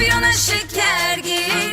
Şampiyona şeker geliyor